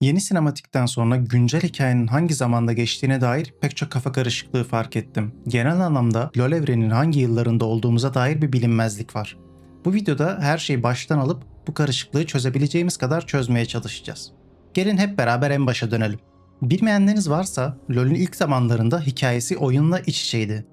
Yeni sinematikten sonra güncel hikayenin hangi zamanda geçtiğine dair pek çok kafa karışıklığı fark ettim. Genel anlamda LoL evrenin hangi yıllarında olduğumuza dair bir bilinmezlik var. Bu videoda her şeyi baştan alıp bu karışıklığı çözebileceğimiz kadar çözmeye çalışacağız. Gelin hep beraber en başa dönelim. Bilmeyenleriniz varsa LoL'ün ilk zamanlarında hikayesi oyunla iç içeydi.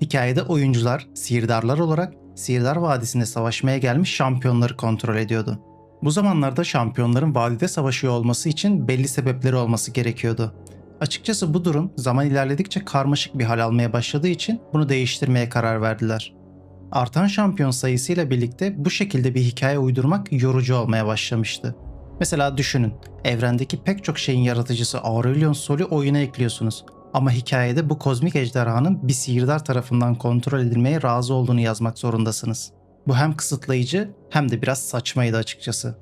Hikayede oyuncular sihirdarlar olarak Sihirdar Vadisi'nde savaşmaya gelmiş şampiyonları kontrol ediyordu. Bu zamanlarda şampiyonların vadide savaşıyor olması için belli sebepleri olması gerekiyordu. Açıkçası bu durum zaman ilerledikçe karmaşık bir hal almaya başladığı için bunu değiştirmeye karar verdiler. Artan şampiyon sayısıyla birlikte bu şekilde bir hikaye uydurmak yorucu olmaya başlamıştı. Mesela düşünün, evrendeki pek çok şeyin yaratıcısı Aurelion Sol'ü oyuna ekliyorsunuz. Ama hikayede bu kozmik ejderhanın bir sihirdar tarafından kontrol edilmeye razı olduğunu yazmak zorundasınız. Bu hem kısıtlayıcı hem de biraz saçmaydı açıkçası.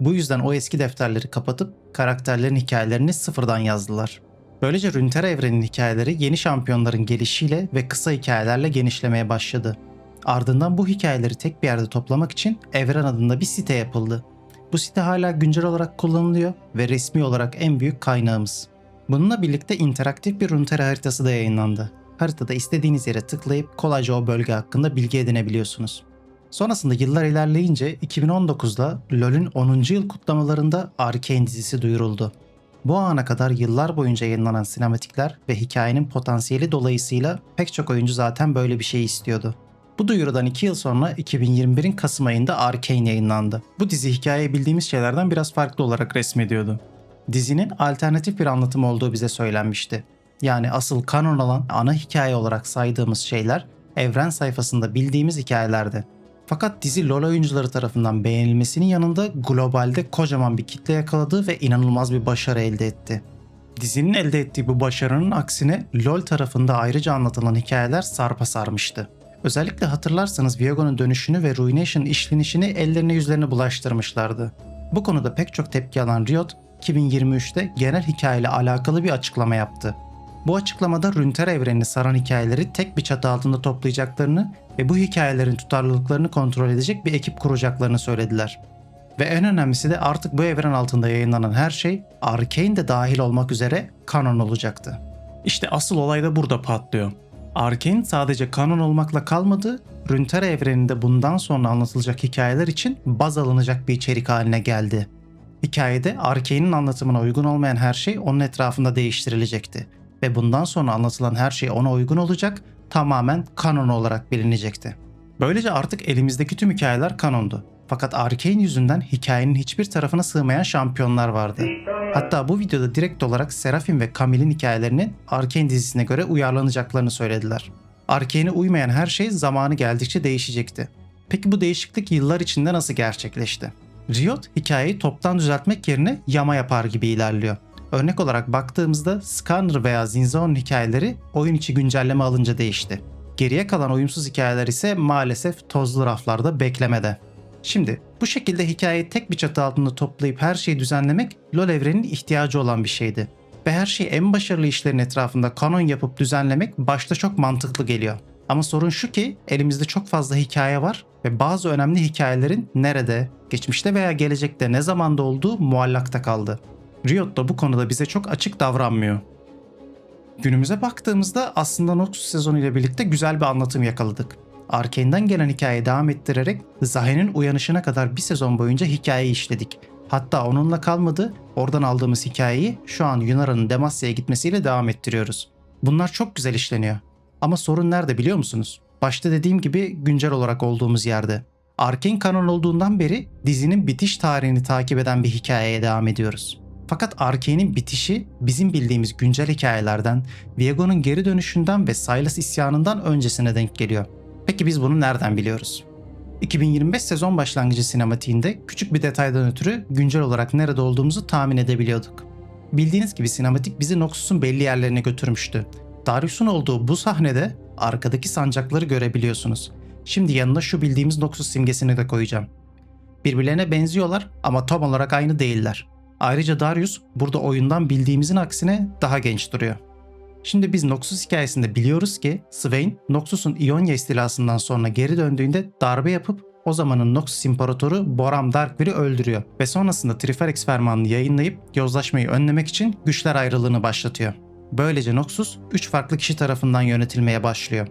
Bu yüzden o eski defterleri kapatıp karakterlerin hikayelerini sıfırdan yazdılar. Böylece Runeterra evrenin hikayeleri yeni şampiyonların gelişiyle ve kısa hikayelerle genişlemeye başladı. Ardından bu hikayeleri tek bir yerde toplamak için Evren adında bir site yapıldı. Bu site hala güncel olarak kullanılıyor ve resmi olarak en büyük kaynağımız. Bununla birlikte interaktif bir Runeterra haritası da yayınlandı. Haritada istediğiniz yere tıklayıp kolayca o bölge hakkında bilgi edinebiliyorsunuz. Sonrasında yıllar ilerleyince 2019'da LoL'ün 10. yıl kutlamalarında Arcane dizisi duyuruldu. Bu ana kadar yıllar boyunca yayınlanan sinematikler ve hikayenin potansiyeli dolayısıyla pek çok oyuncu zaten böyle bir şey istiyordu. Bu duyurudan 2 yıl sonra 2021'in Kasım ayında Arcane yayınlandı. Bu dizi hikayeyi bildiğimiz şeylerden biraz farklı olarak resmediyordu. Dizinin alternatif bir anlatım olduğu bize söylenmişti. Yani asıl kanon olan ana hikaye olarak saydığımız şeyler evren sayfasında bildiğimiz hikayelerdi. Fakat dizi LoL oyuncuları tarafından beğenilmesinin yanında globalde kocaman bir kitle yakaladı ve inanılmaz bir başarı elde etti. Dizinin elde ettiği bu başarının aksine LoL tarafında ayrıca anlatılan hikayeler sarpa sarmıştı. Özellikle hatırlarsanız Viago'nun dönüşünü ve Ruination işlenişini ellerine yüzlerine bulaştırmışlardı. Bu konuda pek çok tepki alan Riot, 2023'te genel hikayeyle alakalı bir açıklama yaptı. Bu açıklamada Runeterra evrenini saran hikayeleri tek bir çatı altında toplayacaklarını ve bu hikayelerin tutarlılıklarını kontrol edecek bir ekip kuracaklarını söylediler. Ve en önemlisi de artık bu evren altında yayınlanan her şey Arcane de dahil olmak üzere kanon olacaktı. İşte asıl olay da burada patlıyor. Arcane sadece kanon olmakla kalmadı, Runeterra evreninde bundan sonra anlatılacak hikayeler için baz alınacak bir içerik haline geldi. Hikayede Arcane'in anlatımına uygun olmayan her şey onun etrafında değiştirilecekti ve bundan sonra anlatılan her şey ona uygun olacak, tamamen kanon olarak bilinecekti. Böylece artık elimizdeki tüm hikayeler kanondu. Fakat Arcane yüzünden hikayenin hiçbir tarafına sığmayan şampiyonlar vardı. Hatta bu videoda direkt olarak Seraphim ve Camille'in hikayelerinin Arcane dizisine göre uyarlanacaklarını söylediler. Arcane'e uymayan her şey zamanı geldikçe değişecekti. Peki bu değişiklik yıllar içinde nasıl gerçekleşti? Riot hikayeyi toptan düzeltmek yerine yama yapar gibi ilerliyor. Örnek olarak baktığımızda Scanner veya Zinzon hikayeleri oyun içi güncelleme alınca değişti. Geriye kalan uyumsuz hikayeler ise maalesef tozlu raflarda beklemede. Şimdi bu şekilde hikayeyi tek bir çatı altında toplayıp her şeyi düzenlemek LoL evreninin ihtiyacı olan bir şeydi. Ve her şeyi en başarılı işlerin etrafında kanon yapıp düzenlemek başta çok mantıklı geliyor. Ama sorun şu ki elimizde çok fazla hikaye var ve bazı önemli hikayelerin nerede, geçmişte veya gelecekte ne zamanda olduğu muallakta kaldı. Riot da bu konuda bize çok açık davranmıyor. Günümüze baktığımızda aslında Noxus sezonu ile birlikte güzel bir anlatım yakaladık. Arkane'den gelen hikayeyi devam ettirerek Zahe'nin uyanışına kadar bir sezon boyunca hikayeyi işledik. Hatta onunla kalmadı, oradan aldığımız hikayeyi şu an Yunara'nın Demacia'ya gitmesiyle devam ettiriyoruz. Bunlar çok güzel işleniyor. Ama sorun nerede biliyor musunuz? Başta dediğim gibi güncel olarak olduğumuz yerde. Arkane kanon olduğundan beri dizinin bitiş tarihini takip eden bir hikayeye devam ediyoruz. Fakat Arkane'in bitişi bizim bildiğimiz güncel hikayelerden, Viego'nun geri dönüşünden ve Silas isyanından öncesine denk geliyor. Peki biz bunu nereden biliyoruz? 2025 sezon başlangıcı sinematiğinde küçük bir detaydan ötürü güncel olarak nerede olduğumuzu tahmin edebiliyorduk. Bildiğiniz gibi sinematik bizi Noxus'un belli yerlerine götürmüştü. Darius'un olduğu bu sahnede arkadaki sancakları görebiliyorsunuz. Şimdi yanına şu bildiğimiz Noxus simgesini de koyacağım. Birbirlerine benziyorlar ama tam olarak aynı değiller. Ayrıca Darius burada oyundan bildiğimizin aksine daha genç duruyor. Şimdi biz Noxus hikayesinde biliyoruz ki Swain, Noxus'un İonya istilasından sonra geri döndüğünde darbe yapıp o zamanın Noxus İmparatoru Boram Darkvir'i öldürüyor ve sonrasında Triferex fermanını yayınlayıp yozlaşmayı önlemek için güçler ayrılığını başlatıyor. Böylece Noxus 3 farklı kişi tarafından yönetilmeye başlıyor.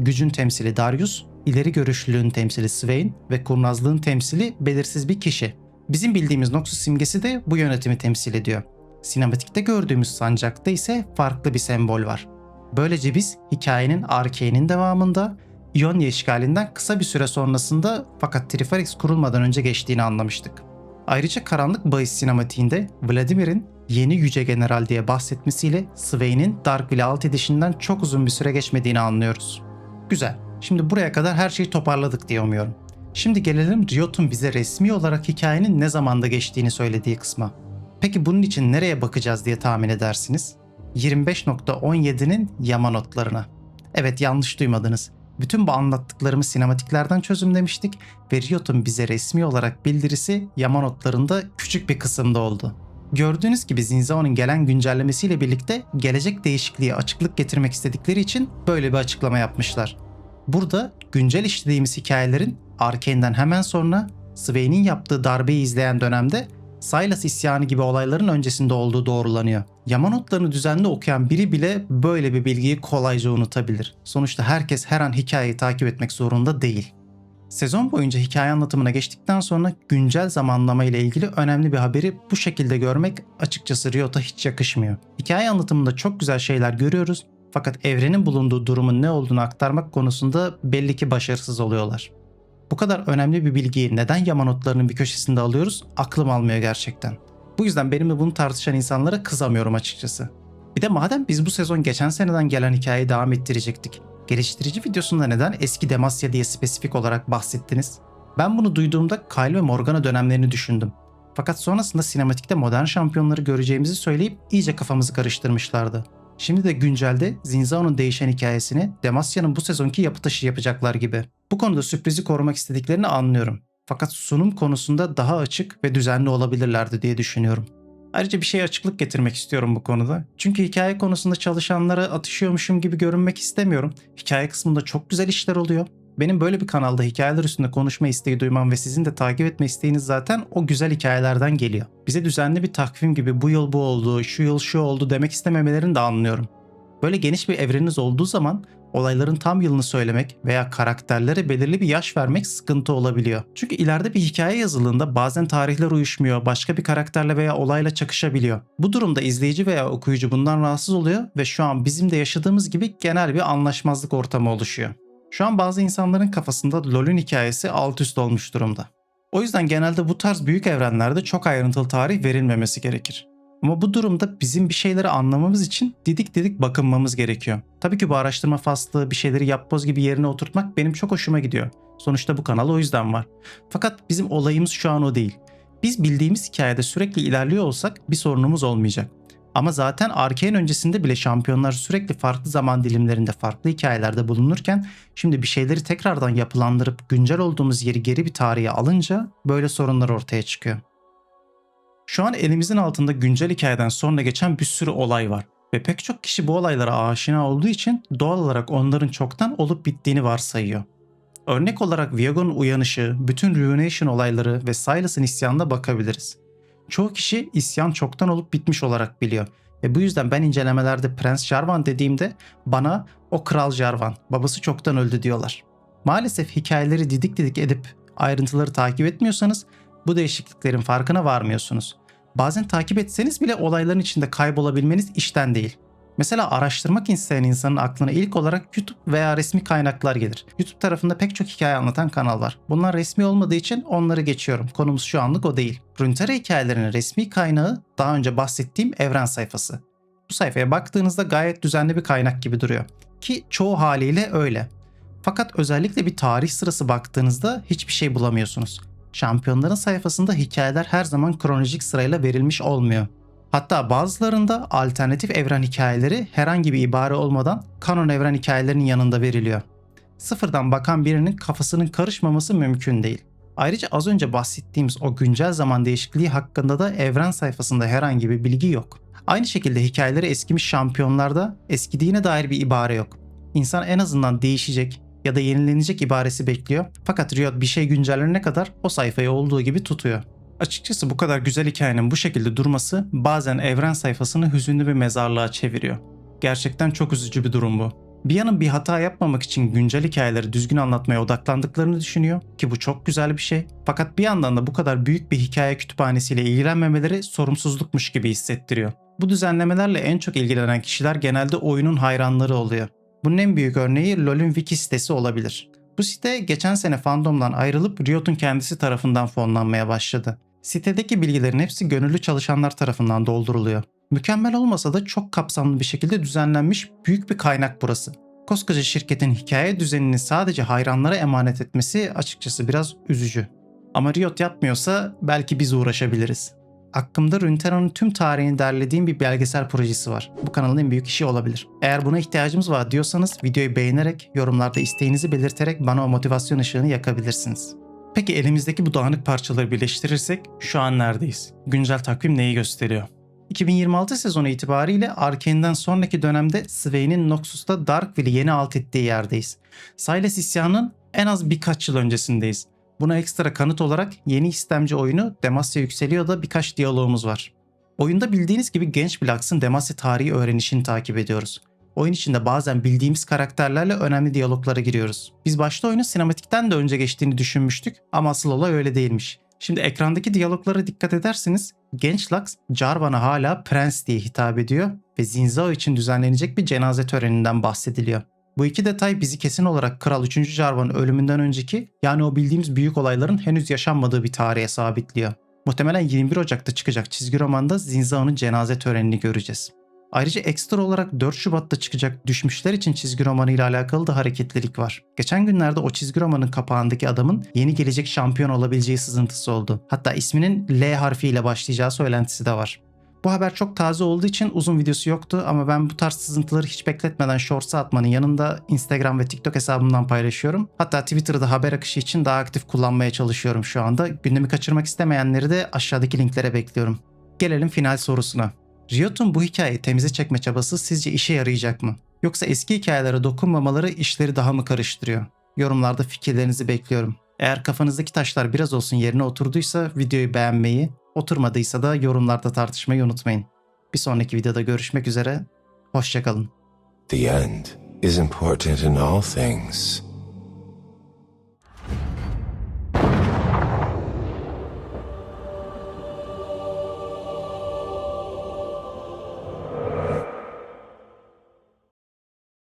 Gücün temsili Darius, ileri görüşlülüğün temsili Swain ve kurnazlığın temsili belirsiz bir kişi. Bizim bildiğimiz Noxus simgesi de bu yönetimi temsil ediyor. Sinematikte gördüğümüz sancakta ise farklı bir sembol var. Böylece biz hikayenin Arkane'in devamında İonya işgalinden kısa bir süre sonrasında fakat Trifarix kurulmadan önce geçtiğini anlamıştık. Ayrıca Karanlık Bahis sinematiğinde Vladimir'in yeni Yüce General diye bahsetmesiyle Swain'in Darkville alt edişinden çok uzun bir süre geçmediğini anlıyoruz. Güzel. Şimdi buraya kadar her şeyi toparladık diye umuyorum. Şimdi gelelim Riot'un bize resmi olarak hikayenin ne zamanda geçtiğini söylediği kısma. Peki bunun için nereye bakacağız diye tahmin edersiniz? 25.17'nin yama notlarına. Evet yanlış duymadınız. Bütün bu anlattıklarımı sinematiklerden çözümlemiştik ve Riot'un bize resmi olarak bildirisi yama notlarında küçük bir kısımda oldu. Gördüğünüz gibi Zinzao'nun gelen güncellemesiyle birlikte gelecek değişikliğe açıklık getirmek istedikleri için böyle bir açıklama yapmışlar. Burada güncel işlediğimiz hikayelerin Arkane'den hemen sonra Swain'in yaptığı darbeyi izleyen dönemde Silas isyanı gibi olayların öncesinde olduğu doğrulanıyor. Yama notlarını düzenli okuyan biri bile böyle bir bilgiyi kolayca unutabilir. Sonuçta herkes her an hikayeyi takip etmek zorunda değil. Sezon boyunca hikaye anlatımına geçtikten sonra güncel zamanlama ile ilgili önemli bir haberi bu şekilde görmek açıkçası Riot'a hiç yakışmıyor. Hikaye anlatımında çok güzel şeyler görüyoruz fakat evrenin bulunduğu durumun ne olduğunu aktarmak konusunda belli ki başarısız oluyorlar. Bu kadar önemli bir bilgiyi neden yama notlarının bir köşesinde alıyoruz aklım almıyor gerçekten. Bu yüzden benimle bunu tartışan insanlara kızamıyorum açıkçası. Bir de madem biz bu sezon geçen seneden gelen hikayeyi devam ettirecektik. Geliştirici videosunda neden eski Demasya diye spesifik olarak bahsettiniz? Ben bunu duyduğumda Kyle ve Morgana dönemlerini düşündüm. Fakat sonrasında sinematikte modern şampiyonları göreceğimizi söyleyip iyice kafamızı karıştırmışlardı. Şimdi de güncelde Zinzao'nun değişen hikayesini Demasya'nın bu sezonki yapı taşı yapacaklar gibi. Bu konuda sürprizi korumak istediklerini anlıyorum. Fakat sunum konusunda daha açık ve düzenli olabilirlerdi diye düşünüyorum. Ayrıca bir şeye açıklık getirmek istiyorum bu konuda. Çünkü hikaye konusunda çalışanlara atışıyormuşum gibi görünmek istemiyorum. Hikaye kısmında çok güzel işler oluyor. Benim böyle bir kanalda hikayeler üstünde konuşma isteği duymam ve sizin de takip etme isteğiniz zaten o güzel hikayelerden geliyor. Bize düzenli bir takvim gibi bu yıl bu oldu, şu yıl şu oldu demek istememelerini de anlıyorum. Böyle geniş bir evreniniz olduğu zaman olayların tam yılını söylemek veya karakterlere belirli bir yaş vermek sıkıntı olabiliyor. Çünkü ileride bir hikaye yazıldığında bazen tarihler uyuşmuyor, başka bir karakterle veya olayla çakışabiliyor. Bu durumda izleyici veya okuyucu bundan rahatsız oluyor ve şu an bizim de yaşadığımız gibi genel bir anlaşmazlık ortamı oluşuyor. Şu an bazı insanların kafasında LoL'ün hikayesi alt üst olmuş durumda. O yüzden genelde bu tarz büyük evrenlerde çok ayrıntılı tarih verilmemesi gerekir. Ama bu durumda bizim bir şeyleri anlamamız için didik didik bakınmamız gerekiyor. Tabii ki bu araştırma faslı bir şeyleri yapboz gibi yerine oturtmak benim çok hoşuma gidiyor. Sonuçta bu kanal o yüzden var. Fakat bizim olayımız şu an o değil. Biz bildiğimiz hikayede sürekli ilerliyor olsak bir sorunumuz olmayacak. Ama zaten Arkane öncesinde bile şampiyonlar sürekli farklı zaman dilimlerinde farklı hikayelerde bulunurken şimdi bir şeyleri tekrardan yapılandırıp güncel olduğumuz yeri geri bir tarihe alınca böyle sorunlar ortaya çıkıyor. Şu an elimizin altında güncel hikayeden sonra geçen bir sürü olay var ve pek çok kişi bu olaylara aşina olduğu için doğal olarak onların çoktan olup bittiğini varsayıyor. Örnek olarak Viago'nun uyanışı, bütün Ruination olayları ve Silas'ın isyanına bakabiliriz. Çoğu kişi isyan çoktan olup bitmiş olarak biliyor ve bu yüzden ben incelemelerde Prens Jarvan dediğimde bana o Kral Jarvan, babası çoktan öldü diyorlar. Maalesef hikayeleri didik didik edip ayrıntıları takip etmiyorsanız bu değişikliklerin farkına varmıyorsunuz. Bazen takip etseniz bile olayların içinde kaybolabilmeniz işten değil. Mesela araştırmak isteyen insanın aklına ilk olarak YouTube veya resmi kaynaklar gelir. YouTube tarafında pek çok hikaye anlatan kanal var. Bunlar resmi olmadığı için onları geçiyorum. Konumuz şu anlık o değil. Runeterra hikayelerinin resmi kaynağı daha önce bahsettiğim evren sayfası. Bu sayfaya baktığınızda gayet düzenli bir kaynak gibi duruyor. Ki çoğu haliyle öyle. Fakat özellikle bir tarih sırası baktığınızda hiçbir şey bulamıyorsunuz. Şampiyonların sayfasında hikayeler her zaman kronolojik sırayla verilmiş olmuyor. Hatta bazılarında alternatif evren hikayeleri herhangi bir ibare olmadan kanon evren hikayelerinin yanında veriliyor. Sıfırdan bakan birinin kafasının karışmaması mümkün değil. Ayrıca az önce bahsettiğimiz o güncel zaman değişikliği hakkında da evren sayfasında herhangi bir bilgi yok. Aynı şekilde hikayeleri eskimiş şampiyonlarda eskidiğine dair bir ibare yok. İnsan en azından değişecek, ya da yenilenecek ibaresi bekliyor. Fakat Riot bir şey güncellenene kadar o sayfayı olduğu gibi tutuyor. Açıkçası bu kadar güzel hikayenin bu şekilde durması bazen evren sayfasını hüzünlü bir mezarlığa çeviriyor. Gerçekten çok üzücü bir durum bu. Bir yanın bir hata yapmamak için güncel hikayeleri düzgün anlatmaya odaklandıklarını düşünüyor ki bu çok güzel bir şey. Fakat bir yandan da bu kadar büyük bir hikaye kütüphanesiyle ilgilenmemeleri sorumsuzlukmuş gibi hissettiriyor. Bu düzenlemelerle en çok ilgilenen kişiler genelde oyunun hayranları oluyor. Bunun en büyük örneği LoL'ün wiki sitesi olabilir. Bu site geçen sene fandomdan ayrılıp Riot'un kendisi tarafından fonlanmaya başladı. Sitedeki bilgilerin hepsi gönüllü çalışanlar tarafından dolduruluyor. Mükemmel olmasa da çok kapsamlı bir şekilde düzenlenmiş büyük bir kaynak burası. Koskoca şirketin hikaye düzenini sadece hayranlara emanet etmesi açıkçası biraz üzücü. Ama Riot yapmıyorsa belki biz uğraşabiliriz. Hakkımda Runeterra'nın tüm tarihini derlediğim bir belgesel projesi var. Bu kanalın en büyük işi olabilir. Eğer buna ihtiyacımız var diyorsanız videoyu beğenerek, yorumlarda isteğinizi belirterek bana o motivasyon ışığını yakabilirsiniz. Peki elimizdeki bu dağınık parçaları birleştirirsek şu an neredeyiz? Güncel takvim neyi gösteriyor? 2026 sezonu itibariyle Arkane'den sonraki dönemde Swain'in Noxus'ta Darkville'i yeni alt ettiği yerdeyiz. Sylas isyanının en az birkaç yıl öncesindeyiz. Buna ekstra kanıt olarak yeni istemci oyunu Demacia Yükseliyor da birkaç diyalogumuz var. Oyunda bildiğiniz gibi genç bir Lux'ın Demacia tarihi öğrenişini takip ediyoruz. Oyun içinde bazen bildiğimiz karakterlerle önemli diyaloglara giriyoruz. Biz başta oyunun sinematikten de önce geçtiğini düşünmüştük ama asıl olay öyle değilmiş. Şimdi ekrandaki diyaloglara dikkat ederseniz genç Lux Jarvan'a hala Prens diye hitap ediyor ve Zinzao için düzenlenecek bir cenaze töreninden bahsediliyor. Bu iki detay bizi kesin olarak Kral 3. Jarvan'ın ölümünden önceki yani o bildiğimiz büyük olayların henüz yaşanmadığı bir tarihe sabitliyor. Muhtemelen 21 Ocak'ta çıkacak çizgi romanda Zinzao'nun cenaze törenini göreceğiz. Ayrıca ekstra olarak 4 Şubat'ta çıkacak Düşmüşler için çizgi romanı ile alakalı da hareketlilik var. Geçen günlerde o çizgi romanın kapağındaki adamın yeni gelecek şampiyon olabileceği sızıntısı oldu. Hatta isminin L harfiyle başlayacağı söylentisi de var. Bu haber çok taze olduğu için uzun videosu yoktu ama ben bu tarz sızıntıları hiç bekletmeden Shorts'a atmanın yanında Instagram ve TikTok hesabımdan paylaşıyorum. Hatta Twitter'da haber akışı için daha aktif kullanmaya çalışıyorum şu anda. Gündemi kaçırmak istemeyenleri de aşağıdaki linklere bekliyorum. Gelelim final sorusuna. Riot'un bu hikayeyi temize çekme çabası sizce işe yarayacak mı? Yoksa eski hikayelere dokunmamaları işleri daha mı karıştırıyor? Yorumlarda fikirlerinizi bekliyorum. Eğer kafanızdaki taşlar biraz olsun yerine oturduysa videoyu beğenmeyi, oturmadıysa da yorumlarda tartışmayı unutmayın. Bir sonraki videoda görüşmek üzere, hoşçakalın. The end is important in all things.